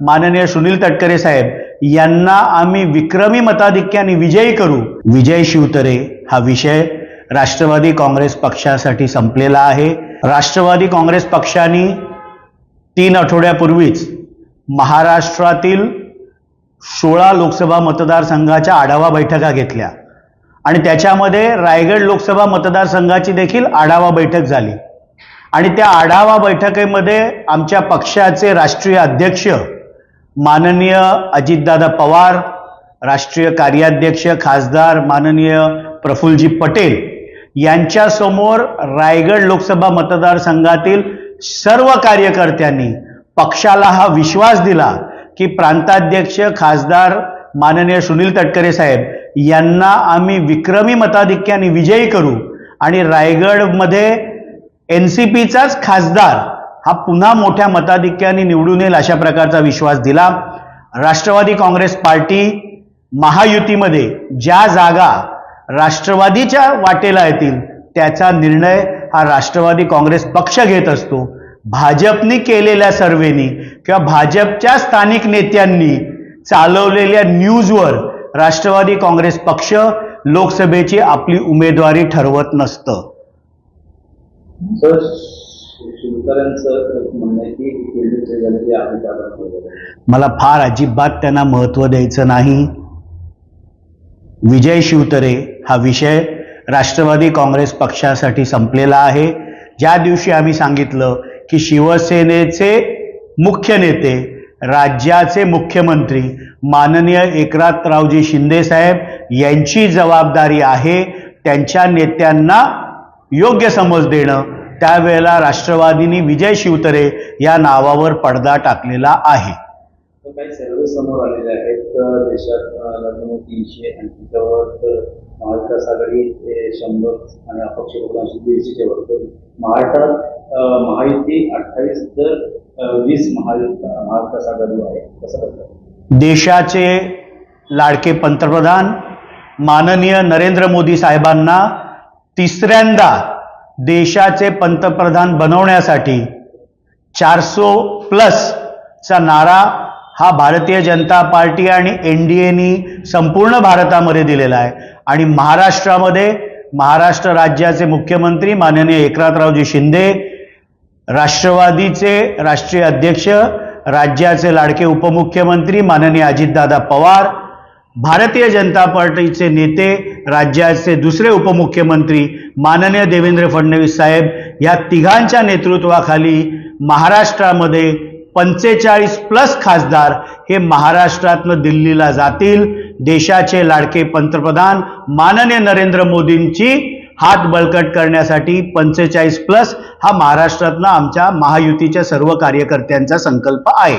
माननीय सुनील तटकरे साहेब यांना आम्ही विक्रमी मताधिक्याने विजयी करू. विजय शिवतरे हा विषय राष्ट्रवादी काँग्रेस पक्षासाठी संपलेला आहे. राष्ट्रवादी काँग्रेस पक्षाने तीन आठवड्यापूर्वीच महाराष्ट्रातील सोळा लोकसभा मतदारसंघाच्या आढावा बैठका घेतल्या. आणि त्याच्यामध्ये रायगड लोकसभा मतदारसंघाची देखील आढावा बैठक झाली. आणि त्या आढावा बैठकीमध्ये आमच्या पक्षाचे राष्ट्रीय अध्यक्ष माननीय अजितदादा पवार राष्ट्रीय कार्याध्यक्ष खासदार माननीय प्रफुल्लजी पटेल यांच्यासमोर रायगड लोकसभा मतदारसंघातील सर्व कार्यकर्त्यांनी पक्षाला हा विश्वास दिला की प्रांताध्यक्ष खासदार माननीय सुनील तटकरे साहेब यांना आम्ही विक्रमी मताधिक्याने विजयी करू आणि रायगडमध्ये एन सी पीचाच खासदार हा पुन्हा मोठ्या मताधिक्याने निवडून येईल अशा प्रकारचा विश्वास दिला. राष्ट्रवादी काँग्रेस पार्टी महायुतीमध्ये ज्या जागा राष्ट्रवादीच्या वाटेला येतील त्याचा निर्णय हा राष्ट्रवादी काँग्रेस पक्ष घेत असतो. भाजपनी केलेल्या सर्वेनी किंवा भाजपच्या स्थानिक नेत्यांनी चालवलेल्या न्यूजवर राष्ट्रवादी काँग्रेस पक्ष लोकसभेची आपली उमेदवारी ठरवत नसतं. मला फार अजिबात त्यांना महत्त्व द्यायचं नाही. विजय शिवतरे हा विषय राष्ट्रवादी काँग्रेस पक्षासाठी संपलेला आहे. ज्या दिवशी आम्ही सांगितलं की शिवसेनेचे मुख्य नेते राज्याचे मुख्यमंत्री माननीय एकनाथरावजी शिंदे साहेब यांची जबाबदारी आहे त्यांच्या नेत्यांना योग्य समज देणं. त्यावेळेला राष्ट्रवादीनी विजय शिवतरे या नावावर पडदा टाकलेला आहे. तर काही सर्वे समोर आलेले आहेत देशात अं, नव्याण्णव तीनशे आणि त्याच्यावर तर महाविकास आघाडी हे शंभर आणि अपक्ष बहुतांशी दीडशेच्या वर तर महाराष्ट्रात अं, महायुती अठ्ठावीस तर वीस महायुत महाविकास आघाडी आहे. कसं देशाचे लाडके पंतप्रधान माननीय नरेंद्र मोदी साहेबांना तिसऱ्यांदा देशाचे पंतप्रधान बनवण्यासाठी चारसो प्लसचा नारा हा भारतीय जनता पार्टी आणि एन डी एनी संपूर्ण भारतामध्ये दिलेला आहे. आणि महाराष्ट्रामध्ये महाराष्ट्र राज्याचे मुख्यमंत्री माननीय एकनाथरावजी शिंदे राष्ट्रवादीचे राष्ट्रीय अध्यक्ष राज्याचे लाडके उपमुख्यमंत्री माननीय अजितदादा पवार भारतीय जनता पार्टीचे नेते राज्याचे दुसरे उपमुख्यमंत्री माननीय देवेंद्र फडणवीस साहेब या तिघांच्या नेतृत्वाखाली महाराष्ट्रामध्ये पंचेचाळीस प्लस खासदार हे महाराष्ट्रातनं दिल्लीला जातील. देशाचे लाडके पंतप्रधान माननीय नरेंद्र मोदींची हात बळकट करण्यासाठी पंचेचाळीस प्लस हा महाराष्ट्रातनं आमच्या महायुतीच्या सर्व कार्यकर्त्यांचा संकल्प आहे.